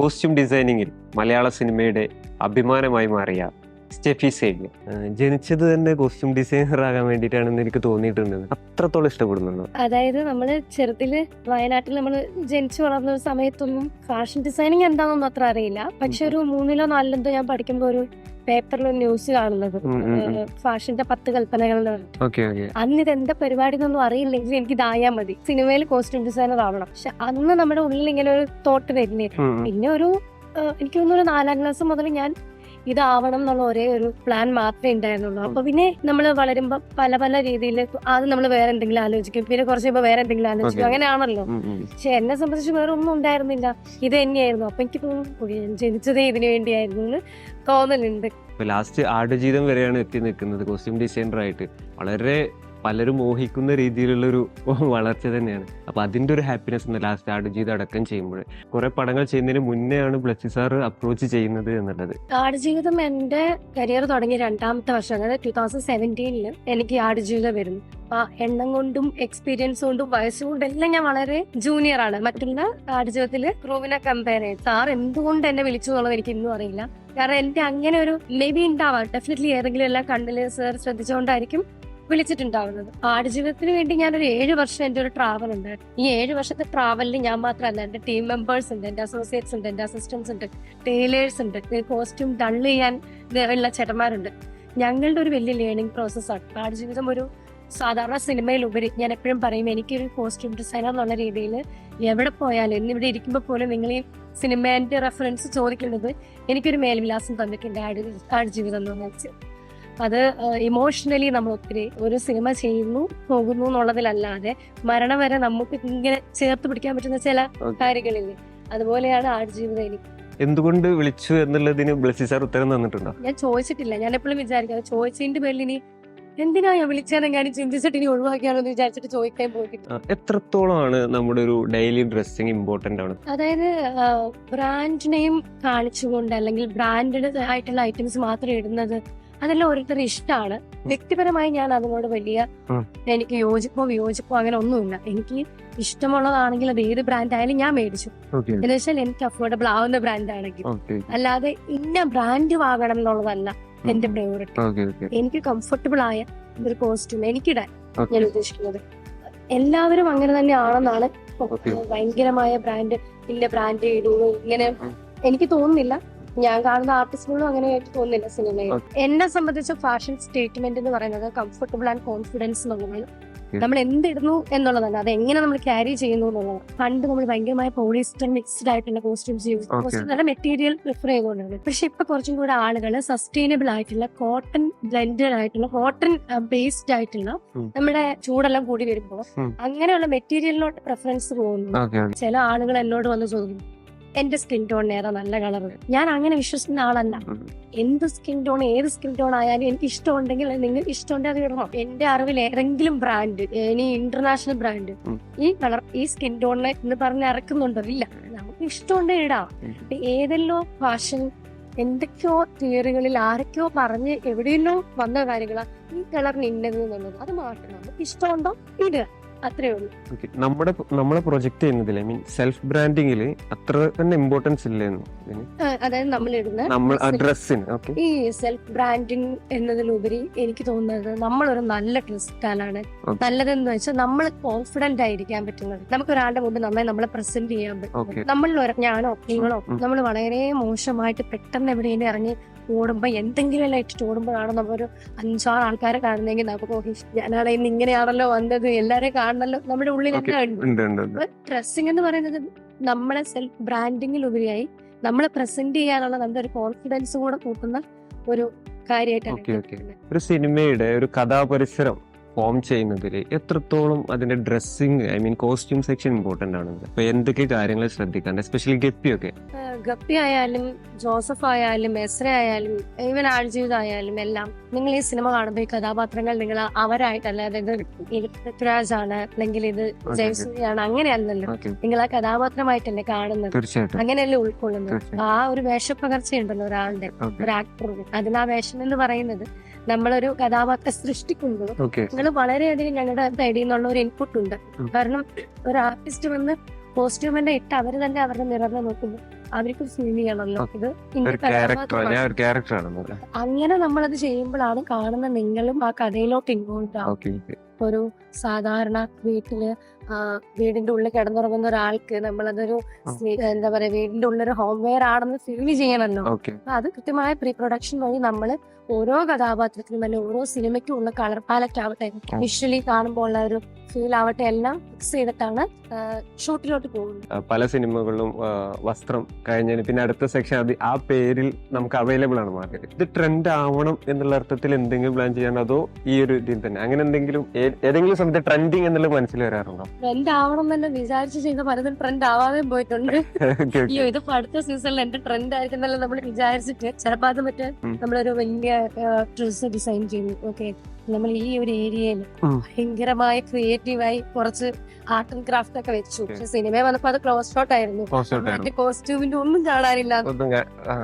Costume ഡിസൈനിങ്ങിൽ മലയാള സിനിമയുടെ അഭിമാനമായി മാറിയ സ്റ്റെഫി സേവ്യർ ഏഹ് ജനിച്ചത് തന്നെ കോസ്റ്റ്യൂം ഡിസൈനർ ആകാൻ വേണ്ടിയിട്ടാണെന്ന് എനിക്ക് തോന്നിയിട്ടുണ്ട് അത്രത്തോളം ഇഷ്ടപ്പെടുന്നുണ്ട്? അതായത് നമ്മൾ ചെറുതിൽ വയനാട്ടിൽ നമ്മൾ ജനിച്ചു വളർന്ന സമയത്തൊന്നും ഫാഷൻ ഡിസൈനിങ് എന്താണെന്നൊന്നും അത്ര അറിയില്ല. പക്ഷെ ഒരു മൂന്നിലോ നാലിലെന്തോ ഞാൻ പഠിക്കുമ്പോൾ ഒരു പേപ്പറിൽ ന്യൂസ് കാണുന്നത്. ഫാഷന്റെ പത്ത് കൽപ്പനകൾ അന്ന് ഇത് എന്താ പരിപാടി എന്നൊന്നും അറിയില്ലെങ്കിൽ എനിക്ക് ഇതായാൽ മതി. സിനിമയിൽ കോസ്റ്റ്യൂം ഡിസൈനർ ആവണം. പക്ഷെ അന്ന് നമ്മുടെ ഉള്ളിൽ ഇങ്ങനെ ഒരു തോട്ട് വരുന്നേ. പിന്നെ ഒരു എനിക്ക് തോന്നുന്നു നാലാം ക്ലാസ് മുതൽ ഞാൻ ഇതാവണം എന്നുള്ള ഒരേ ഒരു പ്ലാൻ മാത്രമേ ഉണ്ടായിരുന്നുള്ളൂ. അപ്പൊ പിന്നെ നമ്മൾ വളരുമ്പോ പല പല രീതിയിൽ ആദ്യം നമ്മൾ വേറെ എന്തെങ്കിലും ആലോചിക്കും. പിന്നെ കുറച്ച് ഇപ്പൊ വേറെ എന്തെങ്കിലും ആലോചിക്കും. അങ്ങനെ അങ്ങനെയാണല്ലോ. പക്ഷെ എന്നെ സംബന്ധിച്ച് വേറെ ഒന്നും ഉണ്ടായിരുന്നില്ല. ഇത് തന്നെയായിരുന്നു. അപ്പൊ എനിക്ക് തോന്നുന്നു "ഓ, ജനിച്ചതേ ഇതിനു വേണ്ടിയായിരുന്നു എന്ന് തോന്നലുണ്ട്. ലാസ്റ്റ് ആടുജീവിതം വരെയാണ് എത്തി നിൽക്കുന്നത്. കോസ്റ്റ്യൂം ഡിസൈനർ ആയിട്ട്. വളരെ പലരും മോഹിക്കുന്ന രീതിയിലുള്ളൊരു വളർച്ച തന്നെയാണ്. അപ്പോൾ അതിന്റെ ഒരു ഹാപ്പിനെസ് ലാസ്റ്റ് ആടുജീവിതം അടക്കം ചെയ്യുമ്പോൾ കുറേ പടങ്ങൾ ചെയ്യുന്നതിന് മുന്നെയാണ് ബ്ലസ്സി സാർ അപ്രോച്ച് ചെയ്യുന്നത് എന്നുള്ളത്. ആടുജീവിതം എന്റെ കരിയർ തുടങ്ങിയ രണ്ടാമത്തെ വർഷം അതായത് ടൂ തൗസൻഡ് സെവന്റീനിൽ എനിക്ക് ആടുജീവിതം വരുന്നു. ആ എണ്ണം കൊണ്ടും എക്സ്പീരിയൻസ് കൊണ്ടും വയസ്സുകൊണ്ടും എല്ലാം ഞാൻ വളരെ ജൂനിയർ ആണ്. മറ്റുള്ള ആടുജീവിതത്തിൽ ക്രൂവിനെ കമ്പയർ ചെയ്ത് സാർ എന്തുകൊണ്ട് എന്നെ വിളിച്ചു എന്നുള്ളത് എനിക്ക് ഇന്നും അറിയില്ല. കാരണം എന്റെ അങ്ങനെ ഒരു മേ ബി ഉണ്ടാവാം. ഡെഫിനറ്റ്ലി ഏതെങ്കിലും എല്ലാം കണ്ണിൽ സാർ ശ്രദ്ധിച്ചുകൊണ്ടായിരിക്കും വിളിച്ചിട്ടുണ്ടാവുന്നത്. ആടുജീവിതത്തിന് വേണ്ടി ഞാൻ ഒരു ഏഴ് വർഷം എന്റെ ഒരു ട്രാവൽ ഉണ്ട് ഈ ഏഴ് വർഷത്തെ ട്രാവലിൽ ഞാൻ മാത്രമല്ല എന്റെ ടീം മെമ്പേഴ്സ് ഉണ്ട് എന്റെ അസോസിയേറ്റ്സ് ഉണ്ട് എന്റെ അസിസ്റ്റൻസ് ഉണ്ട് ടൈലേഴ്സ് ഉണ്ട് കോസ്റ്റ്യൂം ഡൺ ചെയ്യാൻ ഉള്ള ചേട്ടന്മാരുണ്ട്. ഞങ്ങളുടെ ഒരു വലിയ ലേണിംഗ് പ്രോസസ്സാണ് ആടുജീവിതം ഒരു സാധാരണ സിനിമയിലുപരി ഞാൻ എപ്പോഴും പറയും എനിക്കൊരു കോസ്റ്റ്യൂം ഡിസൈനർ എന്നുള്ള രീതിയിൽ എവിടെ പോയാലും ഇന്നിവിടെ ഇരിക്കുമ്പോൾ പോലും നിങ്ങൾ ഈ സിനിമേന്റെ റെഫറൻസ് ചോദിക്കുന്നത് എനിക്കൊരു മേൽവിലാസം തന്നിട്ടുണ്ട് ആട് ആടുജീവിതം എന്ന് വെച്ച് അത് ഇമോഷണലി നമ്മൾ ഒത്തിരി ഒരു സിനിമ ചെയ്യുന്നു പോകുന്നു എന്നുള്ളതിലല്ലാതെ മരണം വരെ നമുക്ക് ഇങ്ങനെ ചേർത്ത് പിടിക്കാൻ പറ്റുന്ന ചില. കാര്യങ്ങളില്ലേ? അതുപോലെയാണ് ആടുജീവിതം എനിക്ക് എന്തുകൊണ്ട് വിളിച്ചു എന്നുള്ളതിന് ബ്ലസ്സി സാർ ഉത്തരം തന്നിട്ടുണ്ടോ? ഞാൻ ചോദിച്ചിട്ടില്ല. ഞാൻ എപ്പോഴും വിചാരിക്കാം ചോദിച്ചതിന്റെ പേരിൽ ഇനി എന്തിനാ ഞാൻ വിളിച്ചാൽ ഞാൻ ചിന്തിച്ചിട്ട് ഇനി ഒഴിവാക്കിയാണോ എന്ന് വിചാരിച്ചിട്ട് ചോദിക്കാൻ പോയിട്ടില്ല. എത്രത്തോളമാണ് നമ്മുടെ ഒരു ഡെയിലി ഡ്രസ്സിങ് ഇമ്പോർട്ടന്റ് ആണ്? അതായത് ബ്രാൻഡ് നെയിം കാണിച്ചുകൊണ്ട് അല്ലെങ്കിൽ ബ്രാൻഡഡ് ആയിട്ടുള്ള ഐറ്റംസ് മാത്രം ഇടുന്നത് അതെല്ലാം ഓരോരുത്തരുടെ ഇഷ്ടമാണ്. വ്യക്തിപരമായി ഞാൻ അതിനോട് വലിയ. എനിക്ക് യോജിപ്പോ വിയോജിപ്പോ അങ്ങനെ ഒന്നുമില്ല. എനിക്ക് ഇഷ്ടമുള്ളതാണെങ്കിൽ അത് ഏത് ബ്രാൻഡ് ആയാലും ഞാൻ മേടിച്ചു. എന്ന് വെച്ചാൽ എനിക്ക് അഫോർഡബിൾ ആവുന്ന ബ്രാൻഡ് ആണെങ്കിൽ. അല്ലാതെ ഇന്ന ബ്രാൻഡ് വാങ്ങണം എന്നുള്ളതല്ല എന്റെ പ്രയോറിറ്റി എനിക്ക് കംഫർട്ടബിൾ ആയ ഒരു കോസ്റ്റ്യൂം എനിക്കിടാൻ ഞാൻ ഉദ്ദേശിക്കുന്നത്. എല്ലാവരും അങ്ങനെ തന്നെ ആണെന്നാണ് ഭയങ്കരമായ ബ്രാൻഡ് ഇല്ല ബ്രാൻഡ് ഇടൂ ഇങ്ങനെ എനിക്ക് തോന്നുന്നില്ല. ഞാൻ കാണുന്ന ആർട്ടിസ്റ്റുകളും അങ്ങനെ ആയിട്ട് തോന്നുന്നില്ല സിനിമയിൽ എന്നെ സംബന്ധിച്ച് ഫാഷൻ സ്റ്റേറ്റ്മെന്റ് എന്ന് പറയുന്നത് കംഫർട്ടബിൾ ആൻഡ് കോൺഫിഡൻസ് എന്നുള്ളതാണ്. നമ്മൾ എന്തിടുന്നു എന്നുള്ളതാണ് അത് എങ്ങനെ നമ്മൾ ക്യാരി ചെയ്യുന്നു എന്നുള്ളതാണ്. പണ്ട് നമ്മൾ ഭയങ്കരമായ പോളിസ്റ്റർ മിക്സ്ഡ് ആയിട്ടുള്ള കോസ്റ്റ്യൂംസ് യൂസ് കോസ്റ്റ്യൂം നല്ല മെറ്റീരിയൽ പ്രിഫർ ചെയ്തുകൊണ്ടാണ്. പക്ഷെ ഇപ്പൊ കുറച്ചും കൂടെ ആളുകൾ സസ്റ്റൈനബിൾ ആയിട്ടുള്ള കോട്ടൺ ബ്ലെൻഡഡ് ആയിട്ടുള്ള കോട്ടൺ ബേസ്ഡ് ആയിട്ടുള്ള നമ്മുടെ ചൂടെല്ലാം കൂടി വരുമ്പോൾ അങ്ങനെയുള്ള മെറ്റീരിയലിലോട്ട് പ്രിഫറൻസ് പോകുന്നു ചില ആളുകൾ എന്നോട് വന്ന് ചോദിക്കും എന്റെ സ്കിൻ ടോൺ ഏതാ നല്ല കളർ ഞാൻ അങ്ങനെ വിശ്വസിക്കുന്ന ആളല്ല. എന്ത് സ്കിൻ ടോൺ ഏത് സ്കിൻ ടോൺ ആയാലും എനിക്ക് ഇഷ്ടമുണ്ടെങ്കിൽ നിങ്ങൾ ഇഷ്ടമുണ്ടെങ്കിൽ അത് ഇടണം. എന്റെ അറിവിൽ ഏതെങ്കിലും ബ്രാൻഡ് ഇനി ഇന്റർനാഷണൽ ബ്രാൻഡ് ഈ കളർ ഈ സ്കിൻ ടോണിനെ എന്ന് പറഞ്ഞ് ഇറക്കുന്നുണ്ടോ ഇല്ല. നമുക്ക് ഇഷ്ടമുണ്ടെങ്കിൽ ഇടാം. ഏതെല്ലോ ഫാഷൻ എന്തൊക്കെയോ തിയറികളിൽ ആരൊക്കെയോ പറഞ്ഞ് എവിടെയെല്ലോ വന്ന കാര്യങ്ങളാണ് ഈ കളറിന് ഇന്നത് എന്നുള്ളത്. അത് മാറ്റണം നമുക്ക് ഇഷ്ടമുണ്ടോ? ഇടുക. അത്രേ ഉള്ളൂ. നമ്മുടെ നമ്മളെ പ്രൊജക്ട് ചെയ്യുന്നതിൽ ഐ മീൻ സെൽഫ് ബ്രാൻഡിങ്ങിൽ അത്ര തന്നെ ഇമ്പോർട്ടൻസ് ഇല്ലെന്ന്. ആ, അതായത് നമ്മൾ ഇടുന്ന ഡ്രസ്സിന് ഈ സെൽഫ് ബ്രാൻഡിങ് എന്നതിലുപരി എനിക്ക് തോന്നുന്നത് നമ്മളൊരു നല്ല ക്രിസ്റ്റാലാണ് സ്റ്റാലാണ് നല്ലതെന്ന് വെച്ചാൽ നമ്മൾ കോൺഫിഡന്റ് ആയിരിക്കാൻ പറ്റുന്നത്. നമുക്ക് ഒരാളുടെ മുമ്പ് നന്നായി നമ്മളെ പ്രസന്റ് ചെയ്യാൻ പറ്റും. നമ്മൾ ഞാനോ നിങ്ങളോ നമ്മൾ വളരെ മോശമായിട്ട് പെട്ടെന്ന് എവിടെയെങ്കിലും ഇറങ്ങി ഓടുമ്പോ എന്തെങ്കിലും എല്ലാം ഇട്ടിട്ട് ഓടുമ്പോഴാണ് നമ്മളൊരു അഞ്ചാറ് ആൾക്കാരെ കാണുന്നെങ്കിൽ നമുക്ക് ഞാനാണ് ഇന്ന് ഇങ്ങനെയാണല്ലോ വന്നത്. എല്ലാരെയും കാണണല്ലോ നമ്മുടെ ഉള്ളിൽ ഉണ്ട്? അപ്പൊ ഡ്രസ്സിംഗ് എന്ന് പറയുന്നത് നമ്മളെ സെൽഫ് ബ്രാൻഡിങ്ങിൽ ഉപരിയായി നമ്മളെ പ്രസന്റ് ചെയ്യാനുള്ള നമ്മുടെ ഒരു കോൺഫിഡൻസ് കൂടെ കൂട്ടുന്ന ഒരു കാര്യമായിട്ടാണ്. ഒരു സിനിമയുടെ ഒരു കഥാപരിസരം ഫോം ചെയ്യുന്നതിൽ എത്രത്തോളം അതിന്റെ dressing I mean costume section important ആണ് അപ്പൊ എന്തൊക്കെ കാര്യങ്ങൾ ശ്രദ്ധിക്കാണ്ട് എസ്പെഷ്യലി ഗപ്പിയൊക്കെ. ഒക്കെ ഗപ്പി ആയാലും ജോസഫ് ആയാലും എസ്ര ആയാലും ഈവൻ ആഴ്ജീവിതം ആയാലും എല്ലാം നിങ്ങൾ ഈ സിനിമ കാണുമ്പോൾ ഈ കഥാപാത്രങ്ങൾ നിങ്ങൾ അവരായിട്ടല്ല അതായത് പൃഥ്വിരാജ് ആണ് അല്ലെങ്കിൽ ഇത് ജയസൂര്യാണ് അങ്ങനെയല്ലല്ലോ. നിങ്ങൾ ആ കഥാപാത്രമായിട്ടല്ലേ കാണുന്നത്? അങ്ങനെയല്ലേ ഉൾക്കൊള്ളുന്നത്? ആ ഒരു വേഷപ്പകർച്ചയുണ്ടല്ലോ ഒരാളുടെ ഒരു ആക്ടറിന് അതിന് ആ വേഷം എന്ന് പറയുന്നത് നമ്മളൊരു കഥാപാത്രം സൃഷ്ടിക്കുമ്പോൾ നിങ്ങൾ വളരെയധികം ഞങ്ങളുടെ സൈഡിൽ നിന്നുള്ള ഒരു ഇൻപുട്ട് ഉണ്ട്. കാരണം ഒരു ആർട്ടിസ്റ്റ് വന്ന് കോസ്റ്റ്യൂമിന്റെ ഇട്ട് അവർ തന്നെ അവരുടെ മിററിനെ നോക്കുമ്പോൾ അവർക്ക് ഫീൽ ചെയ്യണമല്ലോ. ഇത് അങ്ങനെ നമ്മളത് ചെയ്യുമ്പോഴാണ് കാണുന്ന നിങ്ങളും ആ കഥയിലോട്ട് ഇൻവോൾവ് ആവും ഒരു സാധാരണ വീട്ടിൽ വീടിന്റെ ഉള്ളിൽ കിടന്നുറങ്ങുന്ന ഒരാൾക്ക് നമ്മളതൊരു. എന്താ പറയാ വീടിന്റെ ഉള്ളിൽ ഹോം വെയർ ആണെന്ന് ഫീൽ ചെയ്യണമല്ലോ അത് കൃത്യമായ പ്രീ പ്രൊഡക്ഷൻ വഴി നമ്മൾ ഓരോ കഥാപാത്രത്തിനും അല്ലെങ്കിൽ ഓരോ സിനിമയ്ക്കും ഉള്ള കളർ പാലറ്റ് ആവട്ടെ വിഷ്വലി കാണുമ്പോൾ ഉള്ള ഒരു ഫീൽ ആവട്ടെ എല്ലാം ഫിക്സ് ചെയ്തിട്ടാണ് ഷൂട്ടിലോട്ട് പോകുന്നത്. പല സിനിമകളിലും വസ്ത്രം കഴിഞ്ഞതിന് പിന്നെ അടുത്ത സെക്ഷൻ അത് ആ പേരിൽ നമുക്ക് അവൈലബിൾ ആണ് മാർക്കറ്റ് ഇത് ട്രെൻഡ് ആവണം എന്നുള്ള അർത്ഥത്തിൽ എന്തെങ്കിലും പ്ലാൻ ചെയ്യാൻ അതോ ഈ ഒരു ഇതിൽ തന്നെ? അങ്ങനെ എന്തെങ്കിലും ഏതെങ്കിലും സമയത്ത് ട്രെൻഡിങ് എന്നുള്ളത് മനസ്സിൽ വരാറുണ്ടോ? ട്രെൻഡ് ആവണം തന്നെ വിചാരിച്ച് ചെയ്ത പലതും ട്രെൻഡ് ആവാതെ പോയിട്ടുണ്ട് അയ്യോ ഇത് അടുത്ത സീസണിൽ എന്റെ ട്രെൻഡ് ആയിരിക്കും എന്നല്ല നമ്മൾ വിചാരിച്ചിട്ട്. ചിലപ്പോ അത് മറ്റേ. നമ്മളൊരു വലിയ ഡ്രസ് ഡിസൈൻ ചെയ്തു ഓക്കെ നമ്മൾ ഈ ഒരു ഏരിയയിൽ. ഭയങ്കരമായ ക്രിയേറ്റീവായി കുറച്ച് ആർട്ട് ആൻഡ് ക്രാഫ്റ്റ് ഒക്കെ വെച്ചു. പക്ഷെ സിനിമ വന്നപ്പോ അത് ക്ലോസ് ഷോട്ട് ആയിരുന്നു. മറ്റേ കോസ്റ്റ്യൂമിന്റെ ഒന്നും കാണാനില്ല.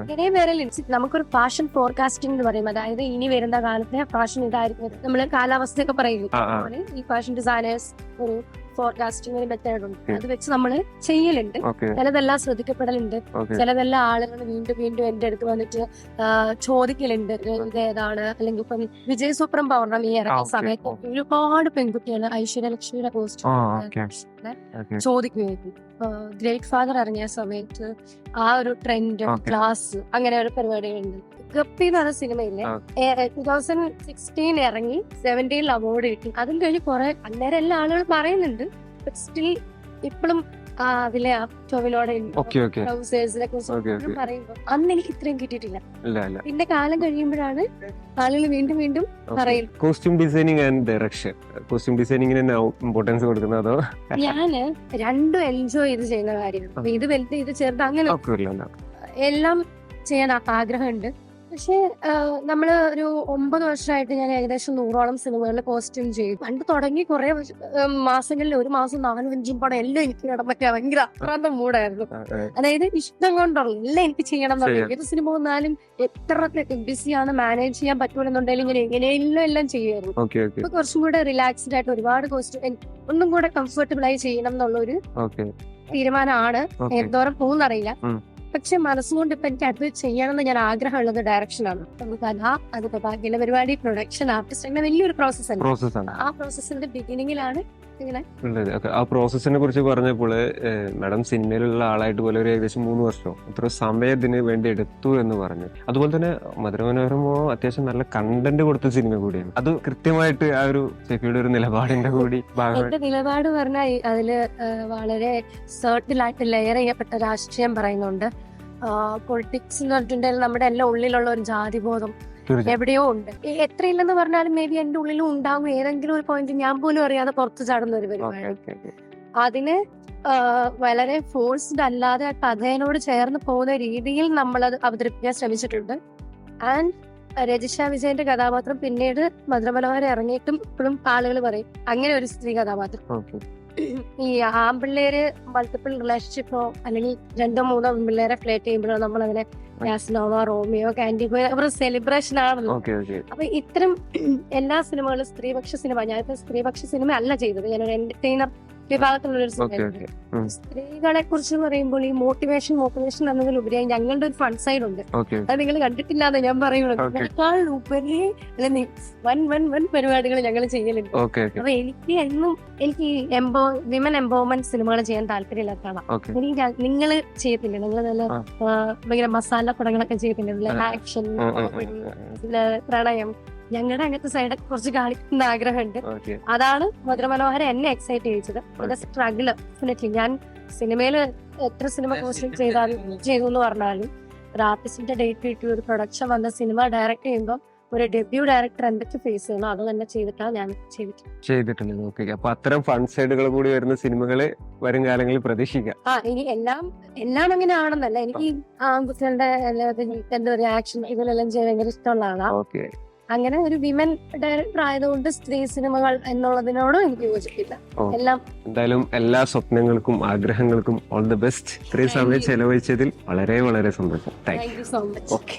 ഇങ്ങനെ വേറെ നമുക്കൊരു ഫാഷൻ ഫോർകാസ്റ്റിംഗ് എന്ന് പറയും. അതായത് ഇനി വരുന്ന കാലത്തെ ഫാഷൻ ഇതായിരിക്കും. നമ്മൾ കാലാവസ്ഥയൊക്കെ പറയും ആ, ആ. അതുപോലെ ഈ ഫാഷൻ ഡിസൈനേഴ്സ് ഒരു ഫോർകാസ്റ്റിംഗ് മെത്തേഡ് ഉണ്ട്. അത് വെച്ച് നമ്മൾ ചെയ്യലുണ്ട്. ചിലതെല്ലാം ശ്രദ്ധിക്കപ്പെടലുണ്ട്. ചിലതെല്ലാം ആളുകൾ വീണ്ടും വീണ്ടും എന്റെ അടുത്ത് വന്നിട്ട് ചോദിക്കലുണ്ട്. ഇത് ഏതാണ്? അല്ലെങ്കിൽ ഇപ്പം വിജയ് സൂപ്രം പൗർണമി ഈ ഇറങ്ങിയ സമയത്ത് ഒരുപാട് പെൺകുട്ടികൾ ഐശ്വര്യലക്ഷ്മിയുടെ ലക്ഷ്മിയുടെ പോസ്റ്റ് ചോദിക്കുകയായിരുന്നു ഗ്രേറ്റ് ഫാദർ ഇറങ്ങിയ സമയത്ത് ആ ഒരു ട്രെൻഡ് ക്ലാസ് അങ്ങനെ ഒരു പരിപാടികളുണ്ട്. ഗപ്പി എന്ന് പറഞ്ഞ സിനിമയില്ലേ. ടൂ തൗസൻഡ് സിക്സ്റ്റീൻ ഇറങ്ങി സെവന്റീനിൽ അവാർഡ് കിട്ടി. അതും കഴിഞ്ഞ് കുറെ അന്നേരം എല്ലാ ആളുകളും പറയുന്നുണ്ട് ബട്ട് സ്റ്റിൽ ഇപ്പോഴും അതിലെ ആ ടൊവിലോടെ ഓക്കെ ഓക്കെ ട്രൗസേഴ്സിനെ Okay, okay. കുറിച്ച് പറയുമ്പോൾ അന്ന് എനിക്ക് ഇത്രയും കിട്ടിയിട്ടില്ല. പിന്നെ കാലം കഴിയുമ്പോഴാണ് ആളുകൾ വീണ്ടും വീണ്ടും പറയും costume designing and direction costume ഡിസൈനിങ്ങിന് importance കൊടുക്കുന്നത് അതോ? ഞാൻ രണ്ടും എൻജോയ് ചെയ്ത് ചെയ്യുന്ന കാര്യമാണ്. ഇത് വലുത് ഇത് ചെറുത് അങ്ങനെ എല്ലാം ചെയ്യാൻ ആഗ്രഹമുണ്ട്. പക്ഷേ നമ്മൾ ഒരു ഒമ്പത് വർഷമായിട്ട് ഞാൻ ഏകദേശം നൂറോളം സിനിമകളിൽ കോസ്റ്റ്യൂം ചെയ്തു. പണ്ട് തുടങ്ങി കുറെ മാസങ്ങളിൽ ഒരു മാസം നാലും അഞ്ചും പടം എല്ലാം എനിക്ക് പറ്റിയ ഭയങ്കര അക്രാന്തം മൂടായിരുന്നു അതായത് ഇഷ്ടം കൊണ്ടുള്ള എല്ലാം എനിക്ക് ചെയ്യണം എന്നുള്ളത്. ഏത് സിനിമ വന്നാലും എത്ര ബിസിയാണ് മാനേജ് ചെയ്യാൻ പറ്റൂലെന്നുണ്ടെങ്കിലും ഞാൻ എങ്ങനെയെല്ലാം എല്ലാം ചെയ്യുമായിരുന്നു. ഇപ്പൊ കുറച്ചും കൂടെ റിലാക്സ്ഡ് ആയിട്ട് ഒരുപാട് കോസ്റ്റ്യൂം ഒന്നും കൂടെ കംഫർട്ടബിൾ ആയി ചെയ്യണം എന്നുള്ള ഒരു തീരുമാനമാണ്. എന്തോരം പോകുന്നറിയില്ല. പക്ഷെ മനസ്സുകൊണ്ട് ഇപ്പൊ എനിക്ക് അത് ചെയ്യണമെന്ന് ഞാൻ ആഗ്രഹമുള്ളത് ഡയറക്ഷനാണ് കഥ അതിപ്പോ ബാക്കിയുള്ള പരിപാടി പ്രൊഡക്ഷൻ ആർട്ടിസ്റ്റ് അങ്ങനെ വലിയൊരു പ്രോസസ്സാണ് ആ പ്രോസസ്സിന്റെ ബിഗിനിങ്ങിലാണ് ഇങ്ങനെ. ആ പ്രോസസ്സിനെ കുറിച്ച് പറഞ്ഞപ്പോൾ മാഡം സിനിമയിലുള്ള ആളായിട്ട് പോലെ ഒരു ഏകദേശം മൂന്ന് വർഷം. അത്ര സമയം ഇതിന് വേണ്ടി എടുത്തു എന്ന് പറഞ്ഞു. അതുപോലെ തന്നെ മധുരമനോരമോ അത്യാവശ്യം നല്ല കണ്ടന്റ് കൊടുത്ത സിനിമ കൂടിയാണ്. അത് കൃത്യമായിട്ട് ആ ഒരു ചെഫിയുടെ ഒരു നിലപാടിന്റെ കൂടി എന്റെ നിലപാട് പറഞ്ഞാൽ അതിൽ വളരെ സർട്ടിലായിട്ട് ലെയർ ചെയ്യപ്പെട്ട രാഷ്ട്രീയം പറയുന്നുണ്ട്. പൊളിറ്റിക്സ് എന്ന് പറഞ്ഞിട്ടുണ്ടെങ്കിൽ നമ്മുടെ എല്ലാം ഉള്ളിലുള്ള ഒരു ജാതിബോധം ബോധം എവിടെയോ ഉണ്ട്. എത്രയില്ലെന്ന് പറഞ്ഞാലും മേ ബി എന്റെ ഉള്ളിലും ഉണ്ടാകും. ഏതെങ്കിലും ഒരു പോയിന്റ് ഞാൻ പോലും അറിയാതെ പുറത്തു ചാടുന്ന ഒരു പരിപാടി. അതിന് വളരെ ഫോഴ്സ്ഡ് അല്ലാതെ ആ ചേർന്ന് പോകുന്ന രീതിയിൽ നമ്മൾ അത് അവതരിപ്പിക്കാൻ ശ്രമിച്ചിട്ടുണ്ട്. ആൻഡ് രജിഷ വിജയന്റെ കഥാപാത്രം പിന്നീട് മധുരമലവാരെ ഇറങ്ങിയിട്ടും ഇപ്പോഴും ആളുകൾ പറയും അങ്ങനെ ഒരു സ്ത്രീ കഥാപാത്രം. ഈ ആമ്പിള്ളേര് മൾട്ടിപ്പിൾ റിലേഷൻഷിപ്പോ അല്ലെങ്കിൽ രണ്ടോ മൂന്നോ പിള്ളേരെ ഫ്ലേറ്റ് ചെയ്യുമ്പോഴോ നമ്മൾ അതിനെ യാസ്നോവ റോമിയോ കാൻഡിഗോ ഒരു സെലിബ്രേഷൻ ആണല്ലോ അപ്പൊ ഇത്തരം എല്ലാ സിനിമകളും സ്ത്രീപക്ഷ സിനിമ. ഞാനിപ്പോ സ്ത്രീപക്ഷ സിനിമ അല്ല ചെയ്തത്. ഞാനൊരു എന്റർടൈനർ വിഭാഗത്തിലുള്ള ഒരു സ്ത്രീകളെ കുറിച്ച് പറയുമ്പോൾ ഈ മോട്ടിവേഷൻ മോട്ടിവേഷൻ എന്നതിലുപരിയായി ഞങ്ങളുടെ ഒരു ഫണ്ട് സൈഡ് ഉണ്ട്. അത് നിങ്ങൾ കണ്ടിട്ടില്ലാതെ ഞാൻ പറയുന്നത്. അതിനേക്കാൾ ഉപരി വൻ വൻ വൻ പരിപാടികൾ ഞങ്ങൾ ചെയ്യലുണ്ട്. അപ്പൊ എനിക്ക് എന്നും എനിക്ക് എംപോ വിമൻ എംപവർമെന്റ് സിനിമകൾ ചെയ്യാൻ താല്പര്യമില്ലാത്ത ആളാണ് എനിക്ക് നിങ്ങൾ ചെയ്യത്തില്ല? നിങ്ങൾ നല്ല ഭയങ്കര മസാല പടങ്ങളൊക്കെ ചെയ്യത്തില്ല? ആക്ഷൻ. പ്രണയം ഞങ്ങളുടെ അങ്ങനത്തെ സൈഡൊക്കെ കുറച്ച് കാണിക്കുന്ന ആഗ്രഹമുണ്ട്. അതാണ് മധുരമനോഹര എന്നെ എക്സൈറ്റ് ചെയ്യിച്ചത്. എന്റെ സ്ട്രഗിൾ ഡെഫിനറ്റ്ലി ഞാൻ സിനിമയിൽ എത്ര സിനിമ പോസ്റ്റിംഗ് ചെയ്താലും ചെയ്തു എന്ന് പറഞ്ഞാലും ഒരു ആർട്ടിസ്റ്റിന്റെ ഡേറ്റ് കിട്ടി ഒരു പ്രൊഡക്ഷൻ വന്ന സിനിമ ഡയറക്ട് ചെയ്യുമ്പോൾ ഒരു ഡെബ്യൂ ഡയറക്ടർ എന്തൊക്കെ ഫേസ് ചെയ്യണം അത് തന്നെ ചെയ്തിട്ടാണ് ഞാൻ ചെയ്തിട്ടുള്ളത്. ചെയ്തിട്ടുണ്ട് ഓക്കെ അപ്പൊ അത്തരം ഫണ്ട് സൈഡുകൾ കൂടി വരുന്ന സിനിമകൾ വരും കാലങ്ങളിൽ പ്രതീക്ഷിക്കാം. ആ ഇനി എല്ലാം എല്ലാം അങ്ങനെ ആണെന്നല്ല എനിക്ക് ആൺകുട്ടികളുടെ എന്താ പറയാ ആക്ഷൻ ഇതിലെല്ലാം ചെയ്യാൻ ഭയങ്കര ഇഷ്ടമുള്ള ആളാ. ഓക്കെ അങ്ങനെ ഒരു വിമൻ ഡയറക്ടർ ആയതുകൊണ്ട് സ്ത്രീ സിനിമകൾ എന്നുള്ളതിനോടും എനിക്ക് യോജിപ്പില്ല. എല്ലാം എന്തായാലും എല്ലാ സ്വപ്നങ്ങൾക്കും ആഗ്രഹങ്ങൾക്കും ഓൾ ദി ബെസ്റ്റ് ഇത്രയും സമയം ചെലവഴിച്ചതിൽ വളരെ വളരെ സന്തോഷം. Thank you so much okay